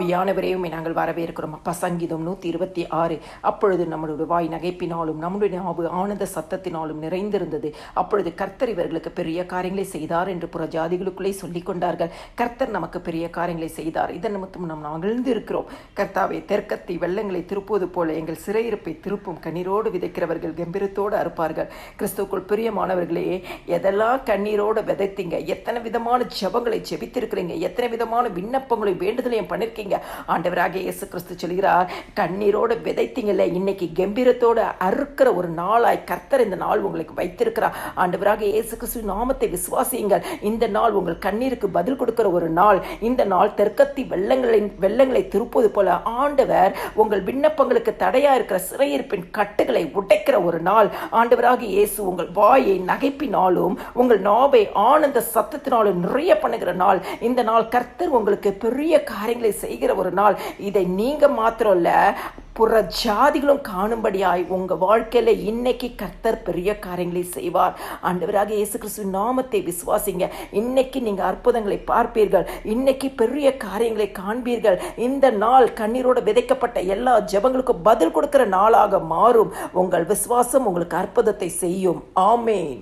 ஆவியானவரையும் நாங்கள் வரவேற்கிறோம். அப்பா சங்கீதம் நூற்றி இருபத்தி ஆறு. அப்பொழுது நம்மளுடைய வாய் நகைப்பினாலும் நம்முடைய நாவு ஆனந்த சத்தத்தினாலும் நிறைந்திருந்தது. அப்பொழுது கர்த்தர் இவர்களுக்கு பெரிய காரியங்களை செய்தார் என்று புற ஜாதிகளுக்குள்ளே சொல்லிக் கொண்டார்கள். கர்த்தர் நமக்கு பெரிய காரியங்களை செய்தார். இதன் நிமித்தம் நாம் மகிழ்ந்து இருக்கிறோம் கர்த்தாவை தெற்கத்தை வெள்ளங்களை திருப்புவது போல எங்கள் சிறையிருப்பை திருப்பும் கண்ணீரோடு விதைக்கிறவர்கள் கம்பீரத்தோடு அறுப்பார்கள். கிறிஸ்துக்குள் பிரியமானவர்களே எதெல்லாம் கண்ணீரோடு விதைத்தீங்க? எத்தனை விதமான ஜெபங்களை ஜெபித்திருக்கிறீங்க? எத்தனை விதமான விண்ணப்பங்களை வேண்டுதலையும் பண்ணிருக்கீங்க? ஆண்டவராக இயேசு கிறிஸ்து சொல்கிறார் கண்ணீரோடு விதைத்தீங்கல்ல இன்னைக்கு கம்பீரத்தோடு அறுக்கிற ஒரு நாளாய் கர்த்தர் இந்த நாள் உங்களுக்கு வைத்திருக்கிறார். ஆண்டவராக இயேசு கிறிஸ்து நாமத்தை விசுவாசியுங்கள். இந்த நாள் உங்கள் கண்ணீருக்கு பதில் கொடுக்கிற ஒரு நாள். இந்த நாள் தெற்கத்தி வெள்ளங்களின் வெள்ளங்களை திருப்பது போல ஆண்டவர் உங்கள் விண்ணப்பங்களுக்கு தடையா இருக்கிற சிறையிருப்பின் கட்டுகளை உடைக்கிற ஒரு நாள். ஆண்டவராக இயேசு உங்கள் வாயை நகைப்பினாலும் உங்கள் நாவை ஆனந்த சத்தத்தினாலும் நிறைய பண்ணுகிற நாள். இந்த நாள் கர்த்தர் உங்களுக்கு பெரிய காரியங்களை செய்கிற ஒரு நாள். இதை நீங்கள் மாத்திரம் இல்லை புற ஜாதிகளும் காணும்படியாய் உங்கள் வாழ்க்கையில் இன்னைக்கு கர்த்தர் பெரிய காரியங்களை செய்வார். ஆண்டவராக இயேசு கிறிஸ்து நாமத்தை விசுவாசிங்க. இன்னைக்கு நீங்கள் அற்புதங்களை பார்ப்பீர்கள். இன்னைக்கு பெரிய காரியங்களை காண்பீர்கள். இந்த நாள் கண்ணீரோடு விதைக்கப்பட்ட எல்லா ஜெபங்களுக்கும் பதில் கொடுக்கிற நாளாக மாறும். உங்கள் விசுவாசம் உங்களுக்கு அற்புதத்தை செய்யும். ஆமேன்.